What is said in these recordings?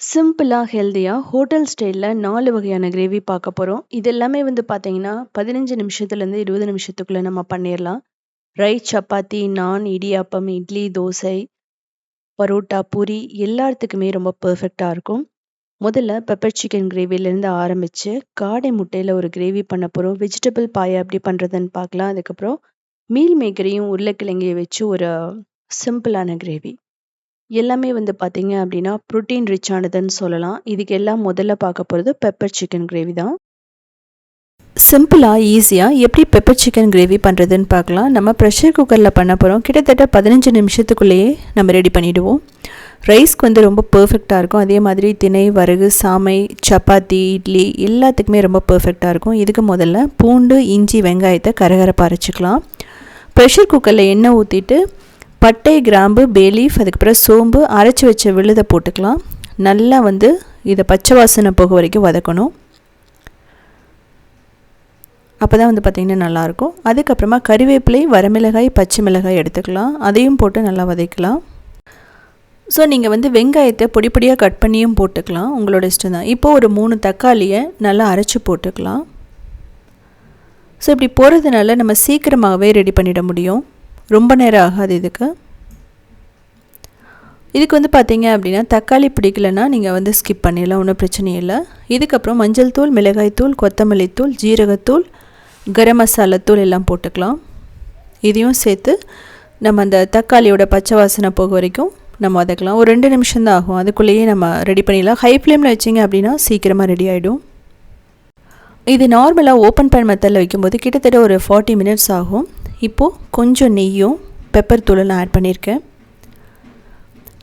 சிம்பிளாக ஹெல்த்தியாக ஹோட்டல் ஸ்டைலில் நாலு வகையான கிரேவி பார்க்க போகிறோம் இது எல்லாமே வந்து பார்த்தீங்கன்னா, 15 நிமிஷத்துலேருந்து 20 நிமிஷத்துக்குள்ள நம்ம பண்ணிடலாம் ரைஸ், சப்பாத்தி, நான், இடியாப்பம், இட்லி, தோசை, பரோட்டா, பூரி எல்லாத்துக்குமே ரொம்ப பர்ஃபெக்டாக இருக்கும். முதல்ல பெப்பர் சிக்கன் கிரேவிலேருந்து ஆரம்பித்து காடை முட்டையில் ஒரு கிரேவி பண்ண போகிறோம் வெஜிடபிள் பாயா எப்படி பண்ணுறதுன்னு பார்க்கலாம். அதுக்கப்புறம் மீல் மேக்கரையும், உருளைக்கிழங்கையும் வச்சு ஒரு சிம்பிளான கிரேவி. எல்லாமே வந்து பார்த்தீங்க அப்படின்னா, புரோட்டீன் ரிச் ஆனதுன்னு சொல்லலாம். இதுக்கு எல்லாம் முதல்ல பார்க்க போகிறது பெப்பர் சிக்கன் கிரேவி தான். சிம்பிளாக ஈஸியாக எப்படி பெப்பர் சிக்கன் கிரேவி பண்ணுறதுன்னு பார்க்கலாம். நம்ம ப்ரெஷர் குக்கரில் பண்ண போகிறோம். கிட்டத்தட்ட 15 நிமிஷத்துக்குள்ளேயே நம்ம ரெடி பண்ணிவிடுவோம். ரைஸ்க்கு வந்து ரொம்ப பெர்ஃபெக்ட்டாக இருக்கும். அதே மாதிரி திணை, வரகு, சாமை, சப்பாத்தி, இட்லி எல்லாத்துக்குமே ரொம்ப பெர்ஃபெக்ட்டாக இருக்கும். இதுக்கு முதல்ல பூண்டு, இஞ்சி, வெங்காயத்தை கரகரப்பாக அரைச்சிக்கலாம். ப்ரெஷர் குக்கரில் எண்ணெய் ஊற்றிட்டு பட்டை, கிராம்பு, பேலீஃப் அதுக்கப்புறம் சோம்பு, அரைச்சி வச்ச விழுதை போட்டுக்கலாம். நல்லா வந்து இதை பச்சை வாசனை போக வரைக்கும் வதக்கணும். அப்போ தான் வந்து பார்த்திங்கன்னா நல்லாயிருக்கும். அதுக்கப்புறமா கறிவேப்பிலை, வரமிளகாய், பச்சை மிளகாய் எடுத்துக்கலாம். அதையும் போட்டு நல்லா வதக்கலாம். ஸோ நீங்கள் வந்து வெங்காயத்தை பொடி பொடியாக கட் பண்ணியும் போட்டுக்கலாம். உங்களோட இஷ்டம் தான். இப்போது ஒரு மூணு தக்காளியை நல்லா அரைச்சி போட்டுக்கலாம். ஸோ இப்படி போகிறதுனால நம்ம சீக்கிரமாகவே ரெடி பண்ணிட முடியும். ரொம்ப நேரம் ஆகாது இதுக்கு. இதுக்கு வந்து பார்த்தீங்க அப்படின்னா தக்காளி பிடிக்கலன்னா நீங்கள் வந்து ஸ்கிப் பண்ணிடலாம். ஒன்றும் பிரச்சனை இல்லை. இதுக்கப்புறம் மஞ்சள் தூள், மிளகாய் தூள், கொத்தமல்லி தூள், ஜீரகத்தூள், கரம் மசாலா தூள் எல்லாம் போட்டுக்கலாம். இதையும் சேர்த்து நம்ம அந்த தக்காளியோட பச்சை வாசனை போக வரைக்கும் நம்ம வதக்கலாம். ஒரு ரெண்டு நிமிஷம் தான் ஆகும். அதுக்குள்ளேயே நம்ம ரெடி பண்ணிடலாம். ஹை ஃப்ளேமில் வச்சிங்க அப்படின்னா சீக்கிரமாக ரெடி ஆகிடும். இது நார்மலாக ஓப்பன் பேன் மெத்தடில் வைக்கும்போது கிட்டத்தட்ட ஒரு 40 மினிட்ஸ் ஆகும். இப்போது கொஞ்சம் நெய்யும் பெப்பர் தூளும் நான் ஆட் பண்ணியிருக்கேன்.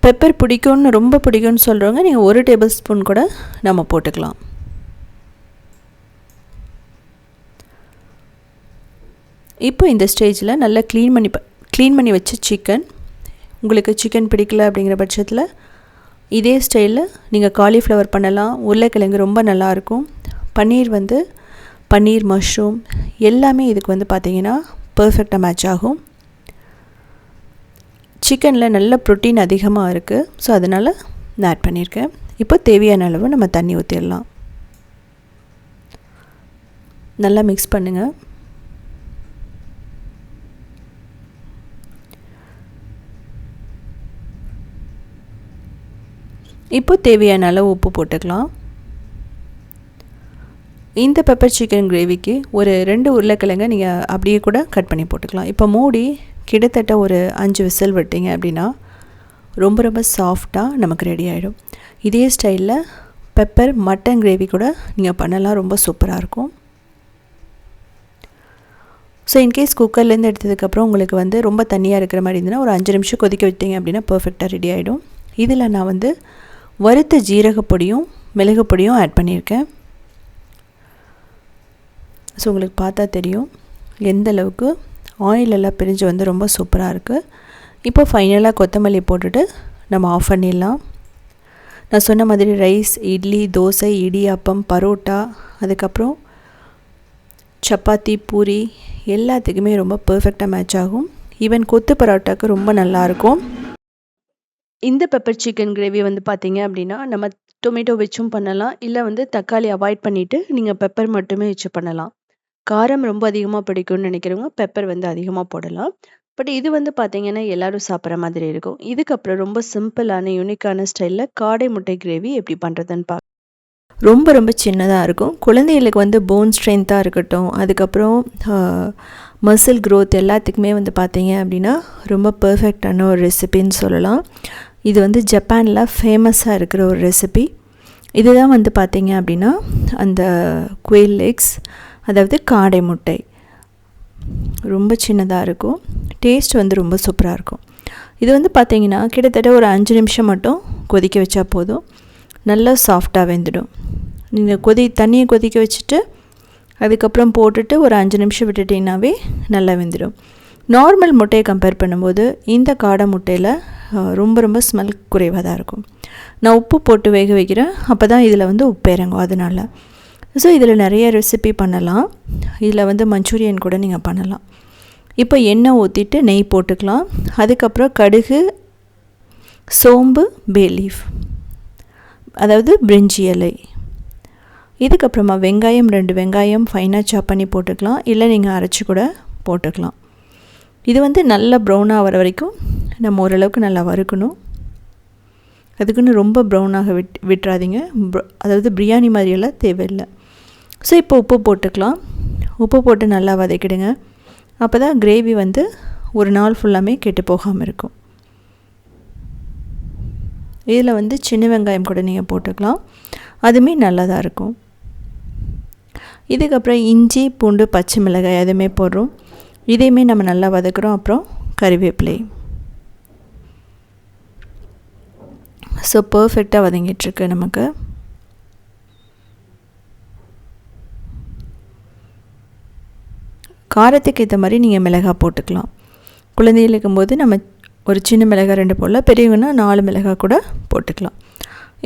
பெப்பர் பிடிக்கும்னு ரொம்ப பிடிக்கும்னு சொல்கிறவங்க நீங்கள் ஒரு டேபிள் ஸ்பூன் கூட நம்ம போட்டுக்கலாம். இப்போ இந்த ஸ்டேஜில் நல்லா க்ளீன் பண்ணி க்ளீன் பண்ணி வச்ச சிக்கன் உங்களுக்கு சிக்கன் பிடிக்கல அப்படிங்கிற பட்சத்தில் இதே ஸ்டைலில் நீங்கள் காலிஃப்ளவர் பண்ணலாம். உருளைக்கிழங்கு ரொம்ப நல்லாயிருக்கும். பன்னீர் வந்து பன்னீர் மஷ்ரூம் எல்லாமே இதுக்கு வந்து பார்த்திங்கன்னா பர்ஃபெக்டாக மேட்ச் ஆகும். சிக்கனில் நல்ல ப்ரோட்டீன் அதிகமாக இருக்குது. ஸோ அதனால் நான் ஆட் பண்ணியிருக்கேன். இப்போ தேவையான அளவு நம்ம தண்ணி ஊற்றிடலாம். நல்லா மிக்ஸ் பண்ணுங்கள். இப்போ தேவையான அளவு உப்பு போட்டுக்கலாம். இந்த பெப்பர் சிக்கன் கிரேவிக்கு ஒரு ரெண்டு உருளைக்கிழங்க நீங்கள் அப்படியே கூட கட் பண்ணி போட்டுக்கலாம். இப்போ மூடி கிட்டத்தட்ட ஒரு அஞ்சு விசில் விட்டீங்க அப்படின்னா ரொம்ப ரொம்ப சாஃப்டாக நமக்கு ரெடி ஆகிடும். இதே ஸ்டைலில் பெப்பர் மட்டன் கிரேவி கூட நீங்கள் பண்ணலாம். ரொம்ப சூப்பராக இருக்கும். ஸோ இன்கேஸ் குக்கர்லேருந்து எடுத்ததுக்கப்புறம் உங்களுக்கு வந்து ரொம்ப தண்ணியாக இருக்கிற மாதிரி இருந்ததுன்னா ஒரு அஞ்சு நிமிஷம் கொதிக்க விட்டீங்க அப்படின்னா பர்ஃபெக்டாக ரெடி ஆகிடும். இதில் நான் வந்து வறுத்த ஜீரகப்பொடியும், மிளகு பொடியும் ஆட் பண்ணியிருக்கேன். ஸோ உங்களுக்கு பார்த்தா தெரியும் எந்த அளவுக்கு ஆயில் எல்லாம் பிரிஞ்சு வந்து ரொம்ப சூப்பராக இருக்குது. இப்போ ஃபைனலாக கொத்தமல்லி போட்டுட்டு நம்ம ஆஃப் பண்ணிடலாம். நான் சொன்ன மாதிரி ரைஸ், இட்லி, தோசை, இடியாப்பம், பரோட்டா அதுக்கப்புறம் சப்பாத்தி, பூரி எல்லாத்துக்குமே ரொம்ப பர்ஃபெக்டாக மேட்ச் ஆகும். ஈவன் கொத்து பரோட்டாவுக்கு ரொம்ப நல்லாயிருக்கும். இந்த பெப்பர் சிக்கன் கிரேவி வந்து பார்த்தீங்க அப்படின்னா, நம்ம டொமேட்டோ வச்சும் பண்ணலாம். இல்லை வந்து தக்காளி அவாய்ட் பண்ணிவிட்டு நீங்கள் பெப்பர் மட்டுமே வச்சு பண்ணலாம். காரம் ரொம்ப அதிகமாக பிடிக்கும்னு நினைக்கிறவங்க பெப்பர் வந்து அதிகமாக போடலாம். பட் இது வந்து பார்த்தீங்கன்னா எல்லாரும் சாப்பிட்ற மாதிரி இருக்கும். இதுக்கப்புறம் ரொம்ப சிம்பிளான யூனிக்கான ஸ்டைலில் காடை முட்டை கிரேவி எப்படி பண்ணுறதுன்னு பார்க்க ரொம்ப ரொம்ப சின்னதாக இருக்கும். குழந்தைகளுக்கு வந்து போன் ஸ்ட்ரென்த்தாக இருக்கட்டும், அதுக்கப்புறம் மசில் க்ரோத் எல்லாத்துக்குமே வந்து பார்த்தீங்க அப்படின்னா ரொம்ப பர்ஃபெக்டான ஒரு ரெசிபின்னு சொல்லலாம். இது வந்து ஜப்பானில் ஃபேமஸாக இருக்கிற ஒரு ரெசிபி. இதுதான் வந்து பார்த்தீங்க அப்படின்னா அந்த குயில் லெக்ஸ் அதாவது காடை முட்டை. ரொம்ப சின்னதாக இருக்கும். டேஸ்ட் வந்து ரொம்ப சூப்பராக இருக்கும். இது வந்து பார்த்திங்கன்னா கிட்டத்தட்ட ஒரு அஞ்சு நிமிஷம் மட்டும் கொதிக்க வச்சா போதும். நல்லா சாஃப்டாக வெந்துடும். நீங்கள் கொதி தண்ணியை கொதிக்க வச்சுட்டு அதுக்கப்புறம் போட்டுட்டு ஒரு அஞ்சு நிமிஷம் விட்டுட்டிங்கனாவே நல்லா வெந்துடும். நார்மல் முட்டையை கம்பேர் பண்ணும்போது இந்த காடை முட்டையில் ரொம்ப ரொம்ப ஸ்மெல் குறைவாக தான் இருக்கும். நான் உப்பு போட்டு வேக வைக்கிறேன். அப்போ தான் இதில் வந்து உப்பு இறங்கும் அதனால். ஸோ இதில் நிறைய ரெசிபி பண்ணலாம். இதில் வந்து மஞ்சூரியன் கூட நீங்கள் பண்ணலாம். இப்போ எண்ணெய் ஊற்றிட்டு நெய் போட்டுக்கலாம். அதுக்கப்புறம் கடுகு, சோம்பு, பே லீஃப் அதாவது பிரிஞ்சி இலை. இதுக்கப்புறமா வெங்காயம் ரெண்டு வெங்காயம் ஃபைனாக சாப் பண்ணி போட்டுக்கலாம். இல்லை நீங்கள் அரைச்சி கூட போட்டுக்கலாம். இது வந்து நல்லா ப்ரௌனாக வர வரைக்கும் நம்ம ஓரளவுக்கு நல்லா வறுக்கணும். அதுக்குன்னு ரொம்ப ப்ரௌனாக விட் விட்டுறாதீங்க. அதாவது பிரியாணி மாதிரியெல்லாம் தேவையில்லை. ஸோ இப்போ உப்பு போட்டுக்கலாம். உப்பு போட்டு நல்லா வதக்கிடுங்க. அப்போ தான் கிரேவி வந்து ஒரு நாள் ஃபுல்லாமே கெட்டு போகாமல் இருக்கும். இதில் வந்து சின்ன வெங்காயம் கூட நீங்கள் போட்டுக்கலாம். அதுவுமே நல்லா தான் இருக்கும். இதுக்கப்புறம் இஞ்சி பூண்டு பச்சை மிளகாய் அதுவுமே போடுறோம். இதையுமே நம்ம நல்லா வதக்குறோம். அப்புறம் கறிவேப்பிலை. ஸோ பர்ஃபெக்டாக வதங்கிட்டுருக்கு நமக்கு. காரத்துக்கு ஏற்ற மாதிரி நீங்கள் மிளகாய் போட்டுக்கலாம். குழந்தைகள் இருக்கும்போது நம்ம ஒரு சின்ன மிளகாய் ரெண்டு போடலாம். பெரியவங்கன்னா நாலு மிளகாய் கூட போட்டுக்கலாம்.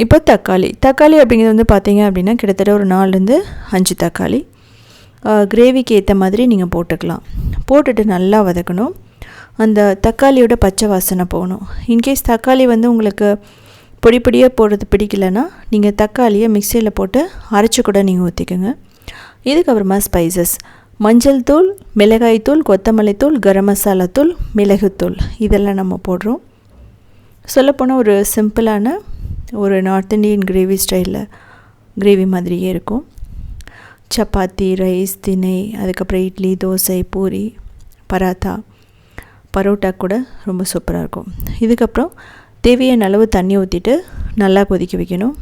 இப்போ தக்காளி. தக்காளி அப்படிங்கிறது வந்து பார்த்தீங்க அப்படின்னா கிட்டத்தட்ட ஒரு நாலுலேருந்து அஞ்சு தக்காளி. கிரேவிக்கு ஏற்ற மாதிரி நீங்கள் போட்டுக்கலாம். போட்டுட்டு நல்லா வதக்கணும். அந்த தக்காளியோட பச்சை வாசனை போகணும். இன்கேஸ் தக்காளி வந்து உங்களுக்கு பொடி பொடியாக போடுறது பிடிக்கலன்னா நீங்கள் தக்காளியை மிக்சியில் போட்டு அரைச்சி கூட நீங்கள் ஊற்றிக்கோங்க இதுக்கப்புறமா ஸ்பைசஸ் மஞ்சள் தூள் மிளகாய் தூள் கொத்தமல்லி தூள் கரம் மசாலா தூள் மிளகுத்தூள் இதெல்லாம் நம்ம போடுறோம். சொல்லப்போனால் ஒரு சிம்பிளான ஒரு நார்த் இண்டியன் கிரேவி ஸ்டைலில் கிரேவி மாதிரியே இருக்கும். சப்பாத்தி ரைஸ் திணை அதுக்கப்புறம் இட்லி தோசை பூரி பராத்தா. பரோட்டா கூட ரொம்ப சூப்பராக இருக்கும். இதுக்கப்புறம் தேவையான அளவு தண்ணி ஊற்றிட்டு நல்லா கொதிக்க வைக்கணும்.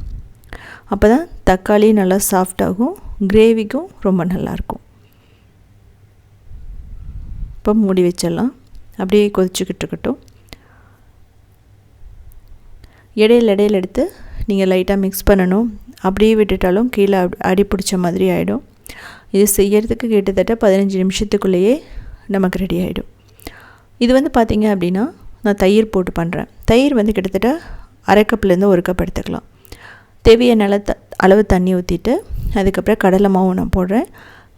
அப்போ தான் தக்காளி நல்லா சாஃப்டாகும் கிரேவிக்கும் ரொம்ப நல்லாயிருக்கும் இப்போ மூடி வச்சிடலாம். அப்படியே கொதிச்சுக்கிட்டு இருக்கட்டும். இடையில இடையில எடுத்து நீங்கள் லைட்டாக மிக்ஸ் பண்ணணும். அப்படியே விட்டுட்டாலும் கீழே அடி பிடிச்ச மாதிரி ஆகிடும் இது செய்யறதுக்கு கிட்டத்தட்ட பதினஞ்சு நிமிஷத்துக்குள்ளேயே நமக்கு ரெடி ஆகிடும் இது வந்து பார்த்திங்க அப்படின்னா நான் தயிர் போட்டு பண்ணுறேன் தயிர் வந்து கிட்டத்தட்ட அரை கப்லேருந்து ஒரு கப் எடுத்துக்கலாம். தேவையான அளவு த அளவு தண்ணி ஊற்றிட்டு அதுக்கப்புறம் கடலை மாவு நான் போடுறேன்.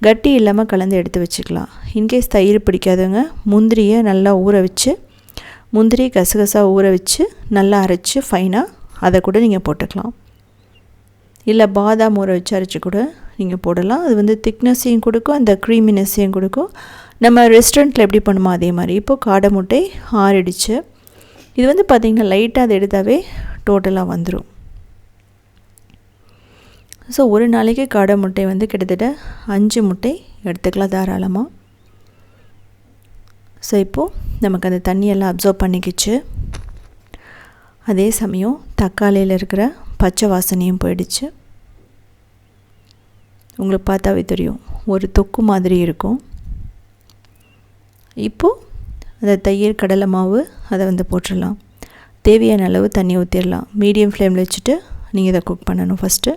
கட்டி இல்லாமல் கலந்து எடுத்து வச்சுக்கலாம். இன்கேஸ் தயிர் பிடிக்காதவங்க முந்திரியை நல்லா ஊற வச்சு முந்திரி கசகசா ஊற வச்சு நல்லா அரைச்சி ஃபைனாக அதை கூட நீங்கள் போட்டுக்கலாம். இல்லை பாதாம் ஊற வச்சு அரைச்சி கூட நீங்கள் போடலாம். அது வந்து திக்னஸையும் கொடுக்கும் அந்த க்ரீமினஸையும் கொடுக்கும். நம்ம ரெஸ்டாரண்ட்டில் எப்படி பண்ணுமோ அதே மாதிரி. இப்போது காடை முட்டை ஆறிடுச்சு. இது வந்து பார்த்திங்கன்னா லைட்டாக அதை எடுத்தாவே டோட்டலாக வந்துடும் ஸோ ஒரு நாளைக்கு காடை முட்டை வந்து கிட்டத்தட்ட அஞ்சு முட்டை எடுத்துக்கலாம் தாராளமாக ஸோ இப்போது நமக்கு அந்த தண்ணியெல்லாம் அப்சர்வ் பண்ணிக்கிச்சு. அதே சமயம் தக்காளியில் இருக்கிற பச்சை வாசனையும் போயிடுச்சு. உங்களுக்கு பார்த்தாவே தெரியும் ஒரு தொக்கு மாதிரி இருக்கும். இப்போது அந்த தயிர் கடலை மாவு அதை வந்து போட்டுடலாம். தேவையான அளவு தண்ணி ஊற்றிடலாம் மீடியம் ஃப்ளேமில் வச்சுட்டு நீங்கள் இதை குக் பண்ணணும் ஃபஸ்ட்டு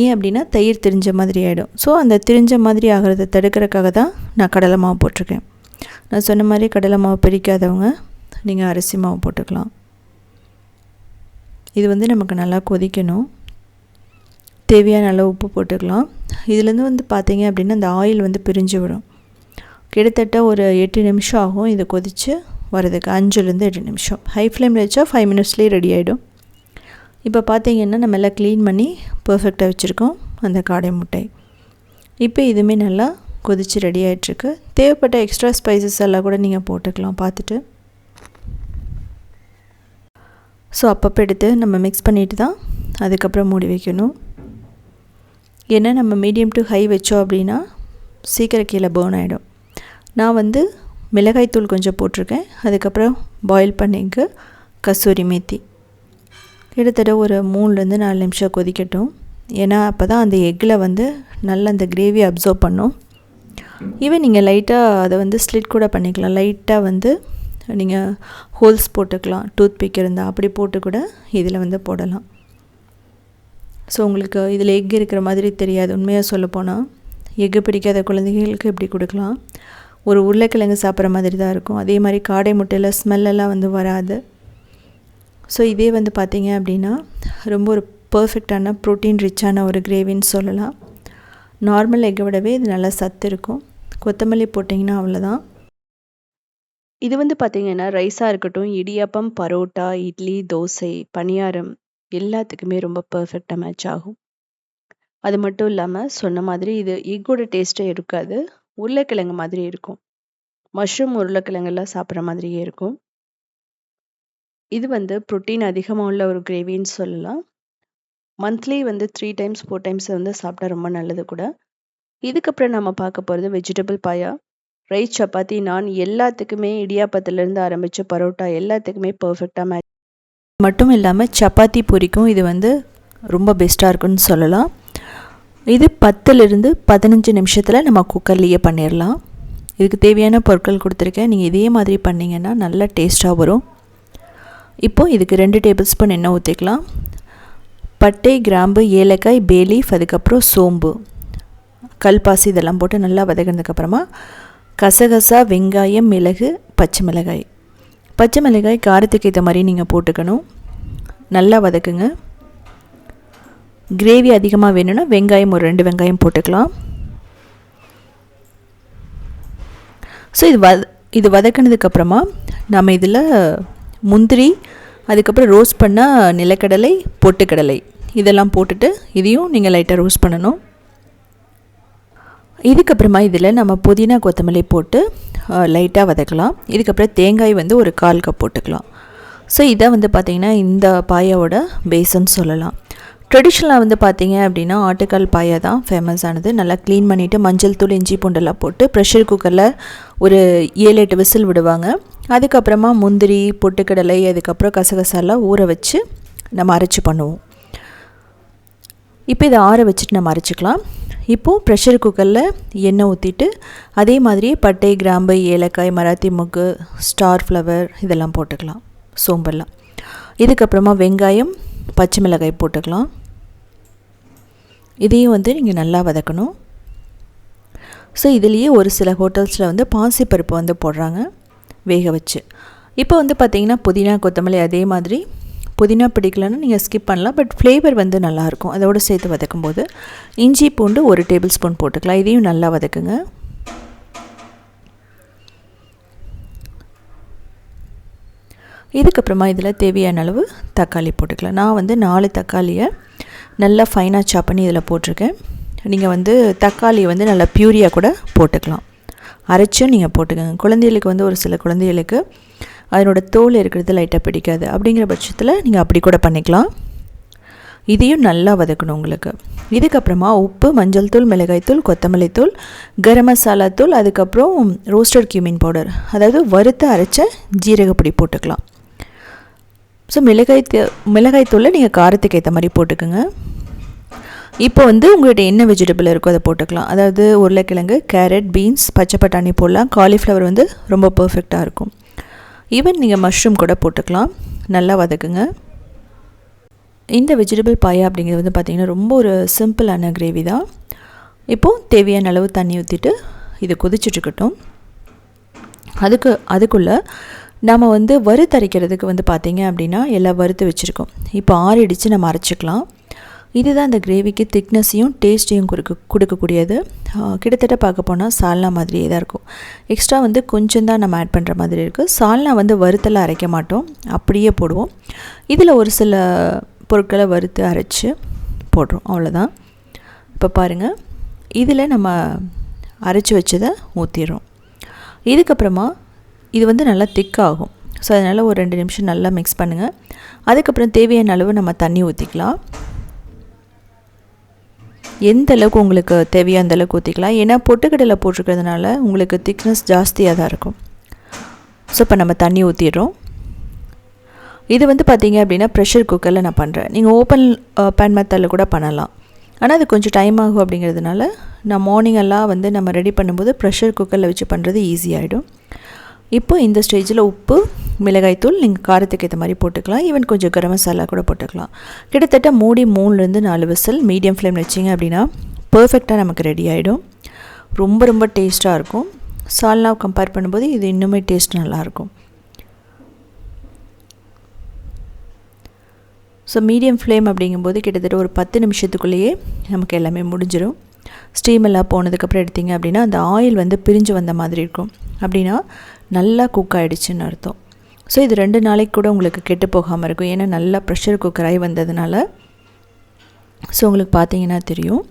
ஏன் அப்படின்னா தயிர் திரிஞ்ச மாதிரி ஆகிடும் ஸோ அந்த திரிஞ்ச மாதிரி ஆகிறத தடுக்கிறதுக்காக தான் நான் கடலை மாவு போட்டிருக்கேன். நான் சொன்ன மாதிரி கடலை மாவு பிரிக்காதவங்க நீங்கள் அரிசி மாவு போட்டுக்கலாம். இது வந்து நமக்கு நல்லா கொதிக்கணும். தேவையான அளவு உப்பு போட்டுக்கலாம். இதுலேருந்து வந்து பார்த்தீங்க அப்படின்னா அந்த ஆயில் வந்து பிரிஞ்சு விடும். கிட்டத்தட்ட ஒரு எட்டு நிமிஷம் ஆகும் இதை கொதித்து வரதுக்கு அஞ்சுலேருந்து எட்டு நிமிஷம். ஹை ஃப்ளேமில் வச்சா ஃபைவ் மினிட்ஸ்லேயே ரெடி ஆகிடும் இப்போ பார்த்தீங்கன்னா நம்ம எல்லாம் க்ளீன் பண்ணி பர்ஃபெக்டாக வச்சுருக்கோம். அந்த காடை முட்டை. இப்போ இதுவுமே நல்லா கொதித்து ரெடி ஆகிட்டுருக்கு தேவைப்பட்ட எக்ஸ்ட்ரா ஸ்பைசஸ் எல்லாம் கூட நீங்கள் போட்டுக்கலாம் பார்த்துட்டு. ஸோ அப்பப்போ எடுத்து நம்ம மிக்ஸ் பண்ணிவிட்டு தான் அதுக்கப்புறம் மூடி வைக்கணும். ஏன்னா நம்ம மீடியம் டு ஹை வச்சோம் அப்படின்னா சீக்கிரம் கீழே பேர்ன் ஆகிடும் நான் வந்து மிளகாய்த்தூள் கொஞ்சம் போட்டிருக்கேன். அதுக்கப்புறம் பாயில் பண்ணிக்கு கசூரி மேத்தி. கிட்டத்தட்ட ஒரு மூணுலேருந்து நாலு நிமிஷம் கொதிக்கட்டும். ஏன்னா அப்போ தான் அந்த எக்கில் வந்து நல்லா அந்த கிரேவி அப்சர்வ் பண்ணும். ஈவன் நீங்கள் லைட்டாக அதை வந்து ஸ்லிட் கூட பண்ணிக்கலாம். லைட்டாக வந்து நீங்கள் ஹோல்ஸ் போட்டுக்கலாம். டூத் பிக் இருந்தால் அப்படி போட்டு கூட இதில் வந்து போடலாம். ஸோ உங்களுக்கு இதில் எக் இருக்கிற மாதிரி தெரியாது. உண்மையாக சொல்லப்போனால் எக்கு பிடிக்காத குழந்தைகளுக்கு இப்படி கொடுக்கலாம். ஒரு உருளைக்கிழங்கு சாப்பிட்ற மாதிரி தான் இருக்கும். அதே மாதிரி காடை முட்டையில் ஸ்மெல்லெல்லாம் வந்து வராது. ஸோ இதே வந்து பார்த்திங்க அப்படின்னா ரொம்ப ஒரு பர்ஃபெக்டான ப்ரோட்டீன் ரிச்சான ஒரு கிரேவின்னு சொல்லலாம். நார்மல் எக்கை விடவே இது நல்லா சத்து இருக்கும். கொத்தமல்லி போட்டிங்கன்னா அவ்வளோதான் இது வந்து பார்த்திங்கன்னா ரைஸாக இருக்கட்டும் இடியாப்பம் பரோட்டா இட்லி தோசை பணியாரம் எல்லாத்துக்குமே ரொம்ப பர்ஃபெக்டாக மேட்ச் ஆகும். அது மட்டும் இல்லாமல் சொன்ன மாதிரி இது எக்கோட டேஸ்ட்டே இருக்காது. உருளைக்கிழங்கு மாதிரி இருக்கும். மஷ்ரூம் உருளைக்கிழங்கெல்லாம் சாப்பிட்ற மாதிரியே இருக்கும். இது வந்து ப்ரோட்டீன் அதிகமாக உள்ள ஒரு கிரேவின்னு சொல்லலாம். மந்த்லி வந்து த்ரீ டைம்ஸ் ஃபோர் டைம்ஸ் வந்து சாப்பிட்டா ரொம்ப நல்லது கூட. இதுக்கப்புறம் நம்ம பார்க்க போகிறது வெஜிடபிள் பாயா ரைஸ் சப்பாத்தி நான் எல்லாத்துக்குமே இடியாப்பத்துலேருந்து ஆரம்பித்து பரோட்டா எல்லாத்துக்குமே பர்ஃபெக்டாக மேட்ச் மட்டும் இல்லாமல் சப்பாத்தி பொரிக்கும் இது வந்து ரொம்ப பெஸ்ட்டாக இருக்குன்னு சொல்லலாம். இது பத்துலேருந்து பதினஞ்சு நிமிஷத்தில் நம்ம குக்கர்லேயே பண்ணிடலாம் இதுக்கு தேவையான பொருட்கள் கொடுத்துருக்கேன். நீங்கள் இதே மாதிரி பண்ணிங்கன்னா நல்லா டேஸ்ட்டாக வரும். இப்போது இதுக்கு ரெண்டு டேபிள் ஸ்பூன் எண்ணெய் ஊற்றிக்கலாம் பட்டை கிராம்பு ஏலக்காய் பேலீஃப் அதுக்கப்புறம் சோம்பு. கல்பாசி இதெல்லாம் போட்டு நல்லா வதக்கினதுக்கப்புறமா கசகசா வெங்காயம் மிளகு பச்சை மிளகாய். பச்சை மிளகாய் காரத்துக்கு ஏற்ற மாதிரி நீங்கள் போட்டுக்கணும். நல்லா வதக்குங்க. கிரேவி அதிகமாக வேணும்னா வெங்காயம் ஒரு ரெண்டு வெங்காயம் போட்டுக்கலாம். ஸோ இது வத இது வதக்கினதுக்கப்புறமா நம்ம இதில் முந்திரி அதுக்கப்புறம் ரோஸ்ட் பண்ணால் நிலக்கடலை பொட்டுக்கடலை. இதெல்லாம் போட்டுட்டு இதையும் நீங்கள் லைட்டாக ரோஸ்ட் பண்ணணும். இதுக்கப்புறமா இதில் நம்ம புதினா கொத்தமல்லி போட்டு லைட்டாக வதக்கலாம். இதுக்கப்புறம் தேங்காய் வந்து ஒரு கால் கப் போட்டுக்கலாம். ஸோ இதை வந்து பார்த்திங்கன்னா இந்த பாயாவோட பேஸ்ன்னு சொல்லலாம். ட்ரெடிஷ்னலாக வந்து பார்த்தீங்க அப்படின்னா ஆட்டுக்கால் பாயா தான் ஃபேமஸ் ஆனது. நல்லா க்ளீன் பண்ணிவிட்டு மஞ்சள் தூள் இஞ்சி பூண்டெல்லாம் போட்டு ப்ரெஷர் குக்கரில் ஒரு ஏழு எட்டு விசில் விடுவாங்க. அதுக்கப்புறமா முந்திரி பொட்டுக்கடலை அதுக்கப்புறம் கசகசாலாம் ஊற வச்சு நம்ம அரைச்சி பண்ணுவோம். இப்போ இதை ஆற வச்சுட்டு நம்ம அரைச்சிக்கலாம். இப்போது ப்ரெஷர் குக்கரில் எண்ணெய் ஊற்றிட்டு அதே மாதிரி பட்டை கிராம்பு ஏலக்காய் மராத்தி முக்கு ஸ்டார் ஃப்ளவர் இதெல்லாம் போட்டுக்கலாம். சோம்பெல்லாம். இதுக்கப்புறமா வெங்காயம் பச்சை மிளகாய் போட்டுக்கலாம். இதையும் வந்து நீங்கள் நல்லா வதக்கணும். ஸோ இதுலேயே ஒரு சில ஹோட்டல்ஸில் வந்து பாசிப்பருப்பு வந்து போடுறாங்க வேக வச்சு. இப்போ வந்து பார்த்திங்கன்னா புதினா கொத்தமல்லி அதே மாதிரி. புதினா பிடிக்கலன்னா நீங்கள் ஸ்கிப் பண்ணலாம் பட் ஃப்ளேவர் வந்து நல்லாயிருக்கும். அதோடு சேர்த்து வதக்கும் போது இஞ்சி பூண்டு ஒரு டேபிள் ஸ்பூன் போட்டுக்கலாம். இதையும் நல்லா வதக்குங்க. இதுக்கப்புறமா இதில் தேவையான அளவு தக்காளி போட்டுக்கலாம். நான் வந்து நாலு தக்காளியை நல்லா ஃபைனாக சாப் பண்ணி இதில் போட்டிருக்கேன். நீங்கள் வந்து தக்காளியை வந்து நல்லா பியூரியாக கூட போட்டுக்கலாம். அரைச்சும் நீங்கள் போட்டுக்கோங்க. குழந்தைகளுக்கு வந்து ஒரு சில குழந்தைகளுக்கு அதனோட தோல் இருக்கிறது லைட்டாக பிடிக்காது. அப்படிங்கிற பட்சத்தில் நீங்கள் அப்படி கூட பண்ணிக்கலாம். இதையும் நல்லா வதக்கணும் உங்களுக்கு. இதுக்கப்புறமா உப்பு மஞ்சள் தூள் மிளகாய்த்தூள் கொத்தமல்லி தூள் கரம் மசாலா தூள் அதுக்கப்புறம் ரோஸ்டட் கியூமின் பவுடர் அதாவது வறுத்து அரைச்ச ஜீரகப்பொடி போட்டுக்கலாம். ஸோ மிளகாய் மிளகாய் தூளை நீங்கள் காரத்துக்கு ஏற்ற மாதிரி போட்டுக்கோங்க. இப்போ வந்து உங்கள்கிட்ட என்ன வெஜிடபிள் இருக்கோ அதை போட்டுக்கலாம். அதாவது உருளைக்கிழங்கு கேரட் பீன்ஸ் பச்சை பட்டாணி போடலாம். காலிஃப்ளவர் வந்து ரொம்ப பர்ஃபெக்டாக இருக்கும். ஈவன் நீங்கள் மஷ்ரூம் கூட போட்டுக்கலாம். நல்லா வதக்குங்க. இந்த வெஜிடபிள் பாயா அப்படிங்கிறது வந்து பார்த்திங்கன்னா ரொம்ப ஒரு சிம்பிளான கிரேவி தான். இப்போது தேவையான அளவு தண்ணி ஊற்றிட்டு இது கொதிச்சுட்ருக்கட்டும் அதுக்கு அதுக்குள்ளே நம்ம வந்து வறுத்தரைக்கிறதுக்கு வந்து பார்த்திங்க அப்படின்னா எல்லாம் வறுத்து வச்சுருக்கோம். இப்போ ஆறிடிச்சு நம்ம அரைச்சிக்கலாம். இதுதான் அந்த கிரேவிக்கு திக்னஸையும் டேஸ்ட்டையும் கொடுக்க கொடுக்கக்கூடியது. கிட்டத்தட்ட பார்க்க போனால் சால்னா மாதிரியே தான் இருக்கும். எக்ஸ்ட்ரா வந்து கொஞ்சம் தான் நம்ம ஆட் பண்ணுற மாதிரி இருக்குது சால்னா வந்து வறுத்தெல்லாம் அரைக்க மாட்டோம். அப்படியே போடுவோம். இதில் ஒரு சில பொருட்களை வறுத்து அரைச்சி போடுறோம். அவ்வளோதான் இப்போ பாருங்கள் இதில் நம்ம அரைச்சி வச்சதை ஊற்றிடுறோம் இதுக்கப்புறமா இது வந்து நல்லா திக்காகும் ஸோ அதனால் ஒரு ரெண்டு நிமிஷம் நல்லா மிக்ஸ் பண்ணுங்கள் அதுக்கப்புறம் தேவையான அளவு நம்ம தண்ணி ஊற்றிக்கலாம் எந்த அளவுக்கு உங்களுக்கு தேவையோ அந்த அளவுக்கு ஊற்றிக்கலாம் ஏன்னா பொட்டுக்கடலை போட்டிருக்கிறதுனால உங்களுக்கு திக்னஸ் ஜாஸ்தியாக தான் இருக்கும். ஸோ இப்போ நம்ம தண்ணி ஊற்றிடுறோம் இது வந்து பார்த்திங்க அப்படின்னா ப்ரெஷர் குக்கரில் நான் பண்ணுறேன் நீங்கள் ஓப்பன் பேன் மெத்தடில் கூட பண்ணலாம். ஆனால் அது கொஞ்சம் டைம் ஆகும் அப்படிங்கிறதுனால நான் மார்னிங் எல்லாம் வந்து நம்ம ரெடி பண்ணும்போது ப்ரெஷர் குக்கரில் வச்சு பண்ணுறது ஈஸியாகிடும் இப்போ இந்த ஸ்டேஜில் உப்பு மிளகாய்த்தூள் நீங்கள் காரத்துக்கு ஏற்ற மாதிரி போட்டுக்கலாம். ஈவன் கொஞ்சம் கரம் மசாலா கூட போட்டுக்கலாம். கிட்டத்தட்ட மூடி மூணுலேருந்து நாலு விசில் மீடியம் ஃப்ளேம் வச்சிங்க அப்படின்னா பர்ஃபெக்டாக நமக்கு ரெடி ஆகிடும் ரொம்ப ரொம்ப டேஸ்ட்டாக இருக்கும். சால்னா கம்பேர் பண்ணும்போது இது இன்னுமே டேஸ்ட் நல்லாயிருக்கும். ஸோ மீடியம் ஃப்ளேம் அப்படிங்கும்போது கிட்டத்தட்ட ஒரு பத்து நிமிஷத்துக்குள்ளேயே நமக்கு எல்லாமே முடிஞ்சிடும் ஸ்டீம் எல்லாம் போனதுக்கப்புறம் எடுத்திங்க அப்படின்னா அந்த ஆயில் வந்து பிரிஞ்சு வந்த மாதிரி இருக்கும். அப்படின்னா நல்லா குக் ஆகிடுச்சின்னு அர்த்தம். ஸோ இது ரெண்டு நாளைக்கு கூட உங்களுக்கு கெட்டு போகாமல் இருக்கும். ஏன்னா நல்லா ப்ரெஷர் குக்கராகி வந்ததுனால. ஸோ உங்களுக்கு பார்த்தீங்கன்னா தெரியும்.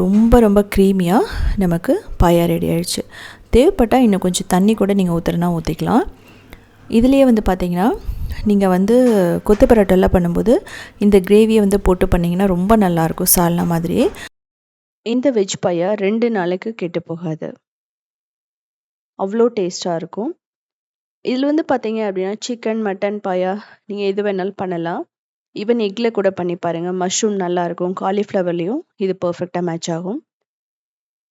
ரொம்ப ரொம்ப க்ரீமியாக நமக்கு பாயா ரெடி ஆகிடுச்சு தேவைப்பட்டால் இன்னும் கொஞ்சம் தண்ணி கூட நீங்கள் ஊற்றுறனா ஊற்றிக்கலாம் இதுலேயே வந்து பார்த்திங்கன்னா நீங்கள் வந்து கொத்து பரோட்டெல்லாம் பண்ணும்போது இந்த கிரேவியை வந்து போட்டு பண்ணிங்கன்னா ரொம்ப நல்லாயிருக்கும் சால்னா மாதிரியே. இந்த வெஜ் பாயா ரெண்டு நாளைக்கு கெட்டு போகாது. அவ்வளோ டேஸ்ட்டாக இருக்கும். இதில் வந்து பார்த்தீங்க அப்படின்னா சிக்கன் மட்டன் பாயா நீங்கள் எது வேணாலும் பண்ணலாம். ஈவன் எக்கில் கூட பண்ணி பாருங்கள் மஷ்ரூம் நல்லாயிருக்கும் காலிஃப்ளவர்லேயும் இது பர்ஃபெக்டாக மேட்ச் ஆகும்.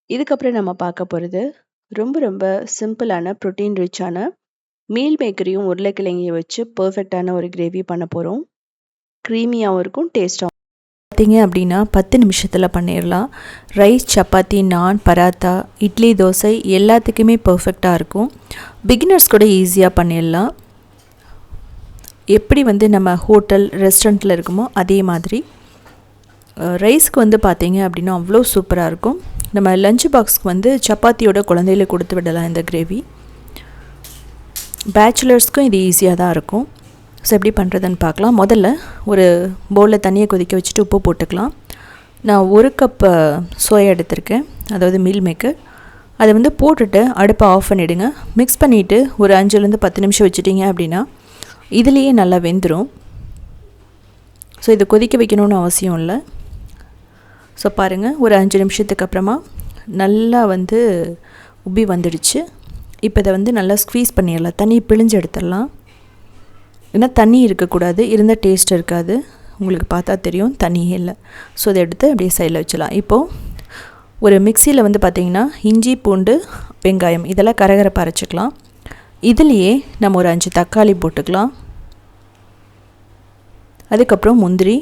இதுக்கப்புறம் நம்ம பார்க்க போகிறது ரொம்ப ரொம்ப சிம்பிளான ப்ரோட்டீன் ரிச்சான மீல் மேக்கரையும் உருளைக்கிழங்கையும் வச்சு பர்ஃபெக்டான ஒரு கிரேவி பண்ண போகிறோம் க்ரீமியாகவும் இருக்கும் டேஸ்ட்டாகவும் பார்த்தீங்க அப்படின்னா பத்து நிமிஷத்தில் பண்ணிடலாம் ரைஸ் சப்பாத்தி நான் பராத்தா இட்லி தோசை எல்லாத்துக்குமே பர்ஃபெக்டாக இருக்கும். பிகினர்ஸ் கூட ஈஸியாக பண்ணிடலாம் எப்படி வந்து நம்ம ஹோட்டல் ரெஸ்டாரண்ட்டில் இருக்குமோ அதே மாதிரி. ரைஸ்க்கு வந்து பார்த்தீங்க அப்படின்னா அவ்வளோ சூப்பராக இருக்கும். நம்ம லஞ்ச் பாக்ஸ்க்கு வந்து சப்பாத்தியோட குழந்தையில கொடுத்து விடலாம் இந்த கிரேவி பேச்சுலர்ஸ்க்கும் இது ஈஸியாக தான் இருக்கும். ஸோ எப்படி பண்ணுறதுன்னு பார்க்கலாம். முதல்ல ஒரு பவுலில் தண்ணியை கொதிக்க வச்சுட்டு உப்பு போட்டுக்கலாம். நான் ஒரு கப்பு சோயா எடுத்திருக்கேன். அதாவது மீல் மேக்கர் அதை வந்து போட்டுட்டு அடுப்பை ஆஃப் பண்ணிவிடுங்க மிக்ஸ் பண்ணிவிட்டு ஒரு அஞ்சுலேருந்து பத்து நிமிஷம் வச்சுட்டிங்க அப்படின்னா இதுலேயே நல்லா வெந்துடும் ஸோ இதை கொதிக்க வைக்கணும்னு அவசியம் இல்லை. ஸோ பாருங்கள் ஒரு அஞ்சு நிமிஷத்துக்கு அப்புறமா நல்லா வந்து உப்பி வந்துடுச்சு. இப்போ இதை வந்து நல்லா ஸ்க்வீஸ் பண்ணிடலாம். தண்ணி பிழிஞ்சு எடுத்துடலாம். ஏன்னா தண்ணி இருக்கக்கூடாது இருந்தால் டேஸ்ட் இருக்காது. உங்களுக்கு பார்த்தா தெரியும் தண்ணியே இல்லை. ஸோ அதை எடுத்து அப்படியே சைடில் வச்சலாம் இப்போது ஒரு மிக்சியில் வந்து பார்த்திங்கன்னா இஞ்சி பூண்டு வெங்காயம் இதெல்லாம் கரகரப்பு அரைச்சிக்கலாம். இதுலேயே நம்ம ஒரு அஞ்சு தக்காளி போட்டுக்கலாம். அதுக்கப்புறம் முந்திரி.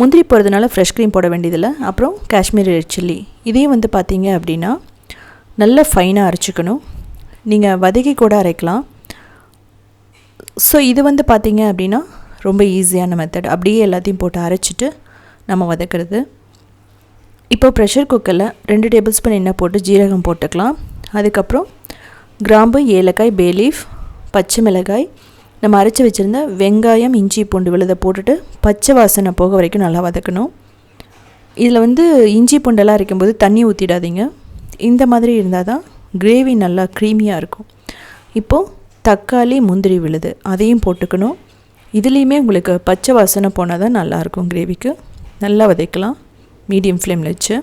முந்திரி போடுறதுனால ஃப்ரெஷ் க்ரீம் போட வேண்டியதில்லை. அப்புறம் காஷ்மீரி ரெட் சில்லி இதையும் வந்து பார்த்திங்க அப்படின்னா நல்ல ஃபைனாக அரைச்சிக்கணும். நீங்கள் வதக்கி கூட அரைக்கலாம். ஸோ இது வந்து பார்த்திங்க அப்படின்னா ரொம்ப ஈஸியான மெத்தட் அப்படியே எல்லாத்தையும் போட்டு அரைச்சிட்டு நம்ம வதக்கிறது. இப்போ ப்ரெஷர் குக்கரில் ரெண்டு டேபிள் ஸ்பூன் எண்ணெய் போட்டு ஜீரகம் போட்டுக்கலாம். அதுக்கப்புறம் கிராம்பு ஏலக்காய் பேலீஃப் பச்சை மிளகாய் நம்ம அரைச்சி வச்சுருந்த வெங்காயம் இஞ்சி பூண்டு விழுதை போட்டுட்டு பச்சை வாசனை போக வரைக்கும் நல்லா வதக்கணும். இதில் வந்து இஞ்சி பூண்டெல்லாம் அரைக்கும்போது தண்ணி ஊற்றிடாதீங்க இந்த மாதிரி இருந்தால் தான் கிரேவி நல்லா க்ரீமியாக இருக்கும். இப்போது தக்காளி முந்திரி விழுது. அதையும் போட்டுக்கணும். இதுலேயுமே உங்களுக்கு பச்சை வாசனை போனால் தான் நல்லாயிருக்கும் கிரேவிக்கு. நல்லா வதக்கலாம். மீடியம் ஃப்ளேமில் வச்சு.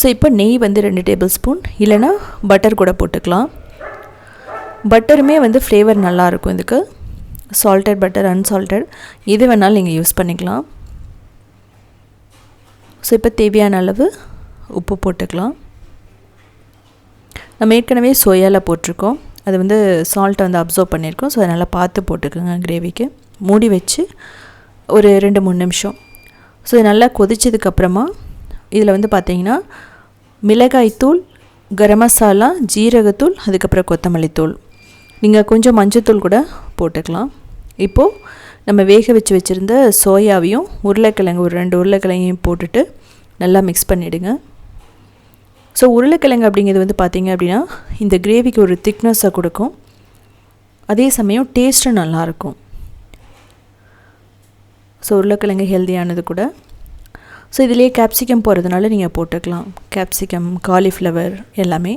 ஸோ இப்போ நெய் வந்து ரெண்டு டேபிள் ஸ்பூன். இல்லைனா பட்டர் கூட போட்டுக்கலாம். பட்டருமே வந்து ஃப்ளேவர் நல்லாயிருக்கும் இதுக்கு. சால்டட் பட்டர் அன்சால்டட் எது வேணாலும் நீங்கள் யூஸ் பண்ணிக்கலாம். ஸோ இப்போ தேவையான அளவு உப்பு போட்டுக்கலாம். நம்ம ஏற்கனவே சோயாவில் போட்டிருக்கோம். அது வந்து சால்ட்டை வந்து அப்சர்வ் பண்ணியிருக்கோம். ஸோ அதனால் பார்த்து போட்டுக்கோங்க கிரேவிக்கு மூடி வச்சு ஒரு ரெண்டு மூணு நிமிஷம். ஸோ இது நல்லா கொதிச்சதுக்கப்புறமா இதில் வந்து பார்த்திங்கன்னா மிளகாய்த்தூள் கரம் மசாலா ஜீரகத்தூள் அதுக்கப்புறம் கொத்தமல்லி தூள். நீங்கள் கொஞ்சம் மஞ்சத்தூள் கூட போட்டுக்கலாம். இப்போது நம்ம வேக வச்சு வச்சுருந்த சோயாவையும் உருளைக்கிழங்கு ஒரு ரெண்டு உருளைக்கிழங்கையும் போட்டுட்டு நல்லா மிக்ஸ் பண்ணிவிடுங்க ஸோ உருளைக்கிழங்கு அப்படிங்கிறது வந்து பார்த்திங்க அப்படின்னா இந்த கிரேவிக்கு ஒரு திக்னஸை கொடுக்கும். அதே சமயம் டேஸ்ட்டும் நல்லாயிருக்கும் ஸோ உருளைக்கிழங்கு ஹெல்த்தியானது கூட. ஸோ இதிலே கேப்சிகம் போகிறதுனால நீங்கள் போட்டுக்கலாம். கேப்சிகம் காலிஃப்ளவர் எல்லாமே.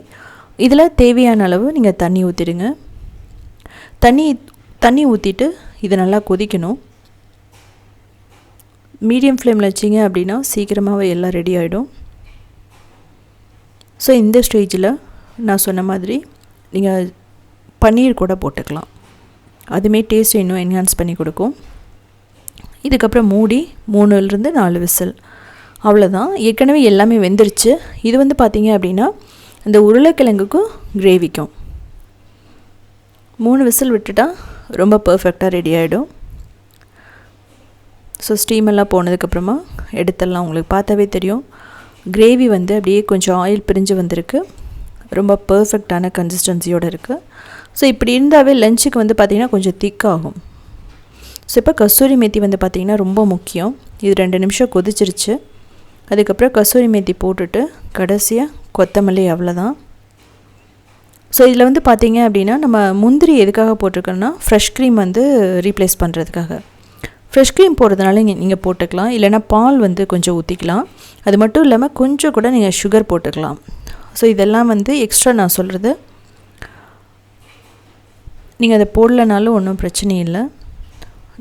இதில் தேவையான அளவு நீங்கள் தண்ணி ஊற்றிடுங்க தண்ணி தண்ணி ஊற்றிட்டு இது நல்லா கொதிக்கணும். மீடியம் ஃப்ளேமில் வச்சிங்க அப்படின்னா சீக்கிரமாகவே எல்லாம் ரெடி ஆகிடும் ஸோ இந்த ஸ்டேஜில் நான் சொன்ன மாதிரி நீங்கள் பன்னீர் கூட போட்டுக்கலாம். அதுமே டேஸ்ட் இன்னும் என்ஹான்ஸ் பண்ணி கொடுக்கும். இதுக்கப்புறம் மூடி மூணுலேருந்து நாலு விசில். அவ்வளோதான் ஏற்கனவே எல்லாமே வெந்துருச்சு. இது வந்து பார்த்திங்க அப்படின்னா இந்த உருளைக்கிழங்குக்கும் கிரேவிக்கும் மூணு விசில் விட்டுட்டா ரொம்ப பர்ஃபெக்டாக ரெடி ஆகிடும் ஸோ ஸ்டீமெல்லாம் போனதுக்கப்புறமா எடுத்துடலாம். உங்களுக்கு பார்த்தாவே தெரியும். கிரேவி வந்து அப்படியே கொஞ்சம் ஆயில் பிரிஞ்சு வந்திருக்கு. ரொம்ப பர்ஃபெக்டான கன்சிஸ்டன்சியோடு இருக்குது ஸோ இப்படி இருந்தாவே லஞ்சுக்கு வந்து பார்த்திங்கன்னா கொஞ்சம் திக்காகும் ஸோ இப்போ கஸ்தூரி மேத்தி வந்து பார்த்திங்கன்னா ரொம்ப முக்கியம். இது ரெண்டு நிமிஷம் கொதிச்சிருச்சு. அதுக்கப்புறம் கஸ்தூரி மேத்தி போட்டுட்டு கடைசியாக கொத்தமல்லி அவ்வளோதான் ஸோ இதில் வந்து பார்த்திங்க அப்படின்னா நம்ம முந்திரி எதுக்காக போட்டிருக்கோன்னா ஃப்ரெஷ் க்ரீம் வந்து ரீப்ளேஸ் பண்ணுறதுக்காக ஃப்ரெஷ் க்ரீம் போடுறதுனால நீங்கள் நீங்கள் போட்டுக்கலாம். இல்லைனா பால் வந்து கொஞ்சம் ஊற்றிக்கலாம் அது மட்டும் இல்லாமல் கொஞ்சம் கூட நீங்கள் சுகர் போட்டுக்கலாம். ஸோ இதெல்லாம் வந்து எக்ஸ்ட்ரா நான் சொல்கிறது நீங்கள் அதை போடலனாலும் ஒன்றும் பிரச்சனை இல்லை.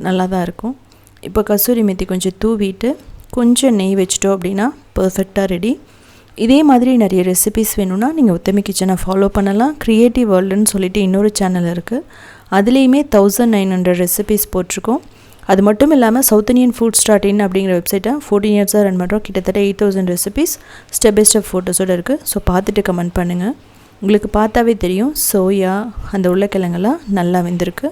நல்லா தான் இருக்கும். இப்போ கசூரி மெத்தி கொஞ்சம் தூவிட்டு கொஞ்சம் நெய் வச்சிட்டோம் அப்படின்னா பர்ஃபெக்டாக ரெடி இதே மாதிரி நிறைய ரெசிபிஸ் வேணும்னா நீங்கள் உத்தமி கிச்சனை ஃபாலோ பண்ணலாம். க்ரியேட்டிவ் வேர்ல்டுன்னு சொல்லிட்டு இன்னொரு சேனல் இருக்குது அதுலேயுமே தௌசண்ட் நைன் ஹண்ட்ரட் ரெசிபிஸ் போட்டிருக்கோம். அது மட்டும் இல்லாமல் south Indian food start in அப்படிங்கிற வெப்சைட்டை ஃபோர்டீன் இயர்ஸாக ரன் பண்ணுறோம் கிட்டத்தட்ட eight thousand recipes step by step ஃபோட்டோஸோடு இருக்குது ஸோ பார்த்துட்டு கமெண்ட் பண்ணுங்கள் உங்களுக்கு பார்த்தாவே தெரியும் சோயா அந்த உருளைக்கிழங்கெல்லாம் நல்லா வெந்திருக்கு.